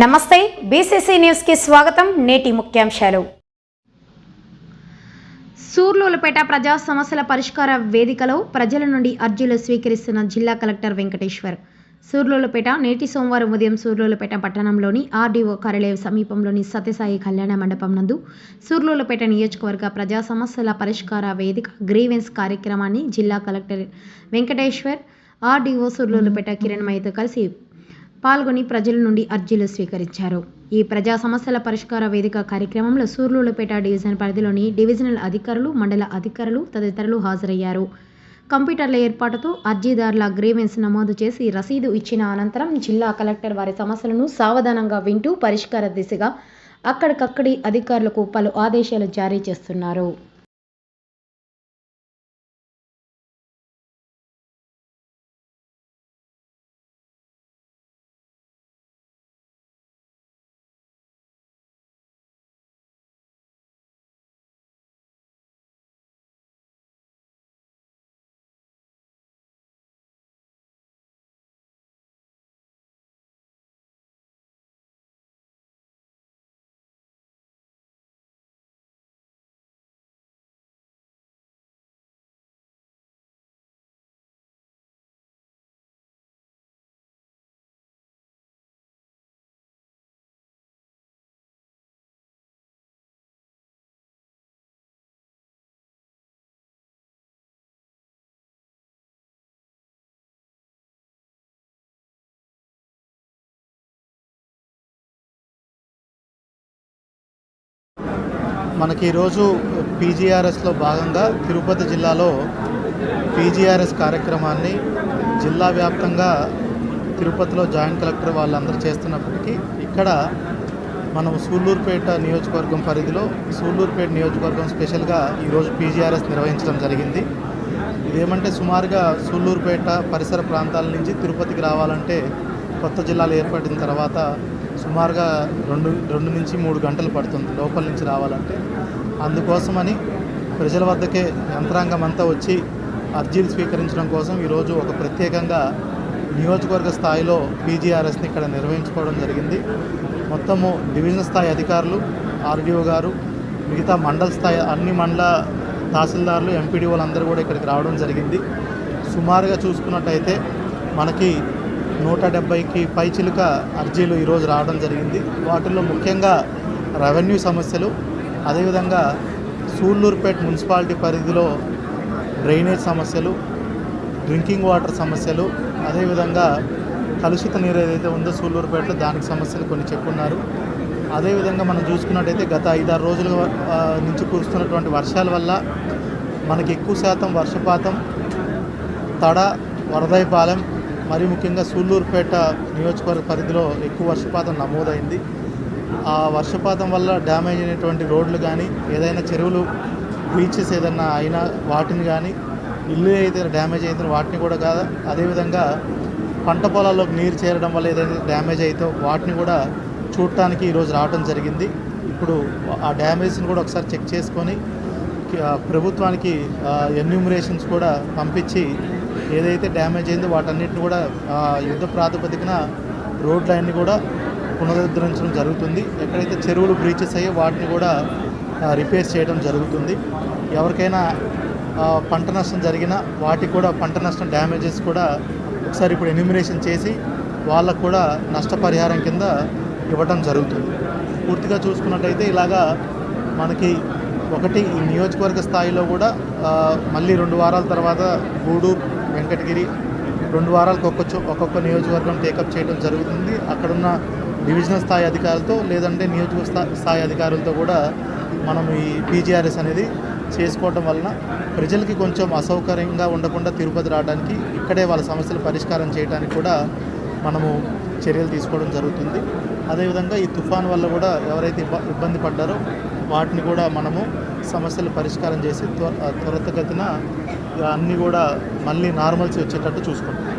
నమస్తే బీసీసీ న్యూస్కి స్వాగతం నేటి ముఖ్యాంశాలు. సూర్లూలపేట ప్రజా సమస్యల పరిష్కార వేదికలో ప్రజల నుండి అర్జీలు స్వీకరిస్తున్న జిల్లా కలెక్టర్ వెంకటేశ్వర్. సూర్లూలపేట నేటి సోమవారం ఉదయం సూర్లూలపేట పట్టణంలోని ఆర్డీఓ కార్యాలయం సమీపంలోని సత్యసాయి కళ్యాణ మండపం నందు సూర్లూలపేట నియోజకవర్గ ప్రజా సమస్యల పరిష్కార వేదిక గ్రీవెన్స్ కార్యక్రమాన్ని జిల్లా కలెక్టర్ వెంకటేశ్వర్ ఆర్డీఓ సూర్లూలపేట కిరణ్మయ్యతో కలిసి పాల్గొని ప్రజల నుండి అర్జీలు స్వీకరించారు. ఈ ప్రజా సమస్యల పరిష్కార వేదిక కార్యక్రమంలో సూర్లూలపేట డివిజన్ పరిధిలోని డివిజనల్ అధికారులు మండల అధికారులు తదితరులు హాజరయ్యారు. కంప్యూటర్ల ఏర్పాటుతో అర్జీదారుల గ్రీవెన్స్ నమోదు చేసి రసీదు ఇచ్చిన అనంతరం జిల్లా కలెక్టర్ వారి సమస్యలను సావధానంగా వింటూ పరిష్కార దిశగా అక్కడికక్కడి అధికారులకు పలు ఆదేశాలు జారీ చేస్తున్నారు. మనకి ఈరోజు పీజీఆర్ఎస్లో భాగంగా తిరుపతి జిల్లాలో పీజీఆర్ఎస్ కార్యక్రమాన్ని జిల్లా వ్యాప్తంగా తిరుపతిలో జాయింట్ కలెక్టర్ వాళ్ళందరూ చేస్తున్నప్పటికీ ఇక్కడ మనం సూళ్ళూరుపేట నియోజకవర్గం పరిధిలో సూళ్ళూరుపేట నియోజకవర్గం స్పెషల్గా ఈరోజు పీజీఆర్ఎస్ నిర్వహించడం జరిగింది. ఇదేమంటే సుమారుగా సూళ్ళూరుపేట పరిసర ప్రాంతాల నుంచి తిరుపతికి రావాలంటే కొత్త జిల్లాలు ఏర్పడిన తర్వాత సుమారుగా రెండు రెండు నుంచి మూడు గంటలు పడుతుంది లోపల నుంచి రావాలంటే. అందుకోసమని ప్రజల వద్దకే యంత్రాంగం అంతా వచ్చి అర్జీలు స్వీకరించడం కోసం ఈరోజు ఒక ప్రత్యేకంగా నియోజకవర్గ స్థాయిలో పీజీఆర్ఎస్ని ఇక్కడ నిర్వహించుకోవడం జరిగింది. మొత్తము డివిజన్ స్థాయి అధికారులు ఆర్డీఓ గారు మిగతా మండల స్థాయి అన్ని మండల తహసీల్దార్లు ఎంపీడీఓలు అందరూ కూడా ఇక్కడికి రావడం జరిగింది. సుమారుగా చూసుకున్నట్టయితే మనకి నూట డెబ్బైకి పైచిలుక అర్జీలు ఈరోజు రావడం జరిగింది. వాటిల్లో ముఖ్యంగా రెవెన్యూ సమస్యలు అదేవిధంగా సూళ్ళూరుపేట మున్సిపాలిటీ పరిధిలో డ్రైనేజ్ సమస్యలు డ్రింకింగ్ వాటర్ సమస్యలు అదేవిధంగా కలుషిత నీరు ఏదైతే ఉందో సూళ్ళూరుపేటలో దానికి సమస్యలు కొన్ని చెప్పున్నారు. అదేవిధంగా మనం చూసుకున్నట్టయితే గత ఐదారు రోజుల నుంచి కురుస్తున్నటువంటి వర్షాల వల్ల మనకి ఎక్కువ శాతం వర్షపాతం తడ వరదైపాలెం మరి ముఖ్యంగా సూళ్ళూరుపేట నియోజకవర్గ పరిధిలో ఎక్కువ వర్షపాతం నమోదైంది. ఆ వర్షపాతం వల్ల డ్యామేజ్ అయినటువంటి రోడ్లు కానీ ఏదైనా చెరువులు బీచెస్ ఏదైనా అయినా వాటిని కానీ ఇల్లు అయితే డ్యామేజ్ అయితే వాటిని కూడా కాదు అదేవిధంగా పంట పొలాల్లోకి నీరు చేరడం వల్ల ఏదైతే డ్యామేజ్ అయితే వాటిని కూడా చూడటానికి ఈరోజు రావడం జరిగింది. ఇప్పుడు ఆ డ్యామేజ్ని కూడా ఒకసారి చెక్ చేసుకొని ప్రభుత్వానికి ఎన్యూమరేషన్స్ కూడా పంపించి ఏదైతే డ్యామేజ్ అయిందో వాటన్నిటిని కూడా యుద్ధ ప్రాతిపదికన రోడ్లన్నీ కూడా పునరుద్ధరించడం జరుగుతుంది. ఎక్కడైతే చెరువులు బ్రీచెస్ అయ్యో వాటిని కూడా రిపేర్ చేయడం జరుగుతుంది. ఎవరికైనా పంట నష్టం జరిగినా వాటికి కూడా పంట నష్టం డ్యామేజెస్ కూడా ఒకసారి ఇప్పుడు ఎన్యూమినేషన్ చేసి వాళ్ళకు కూడా నష్టపరిహారం కింద ఇవ్వడం జరుగుతుంది. పూర్తిగా చూసుకున్నట్టయితే ఇలాగా మనకి ఒకటి ఈ నియోజకవర్గ స్థాయిలో కూడా మళ్ళీ రెండు వారాల తర్వాత గూడూరు వెంకటగిరి రెండు వారాలకు ఒక్కొచ్చు ఒక్కొక్క నియోజకవర్గం టేకప్ చేయడం జరుగుతుంది. అక్కడున్న డివిజనల్ స్థాయి అధికారులతో లేదంటే నియోజక స్థాయి అధికారులతో కూడా మనం ఈ పీజీఆర్ఎస్ అనేది చేసుకోవటం వలన ప్రజలకి కొంచెం అసౌకర్యంగా ఉండకుండా తిరుపతి రావడానికి ఇక్కడే వాళ్ళ సమస్యలు పరిష్కారం చేయడానికి కూడా మనము చర్యలు తీసుకోవడం జరుగుతుంది. అదేవిధంగా ఈ తుఫాన్ వల్ల కూడా ఎవరైతే ఇబ్బ ఇబ్బంది పడ్డారో వాటిని కూడా మనము సమస్యలు పరిష్కారం చేసి త్వర త్వరితగతిన అన్నీ కూడా మళ్ళీ నార్మల్స్ వచ్చేటట్టు చూసుకుంటాం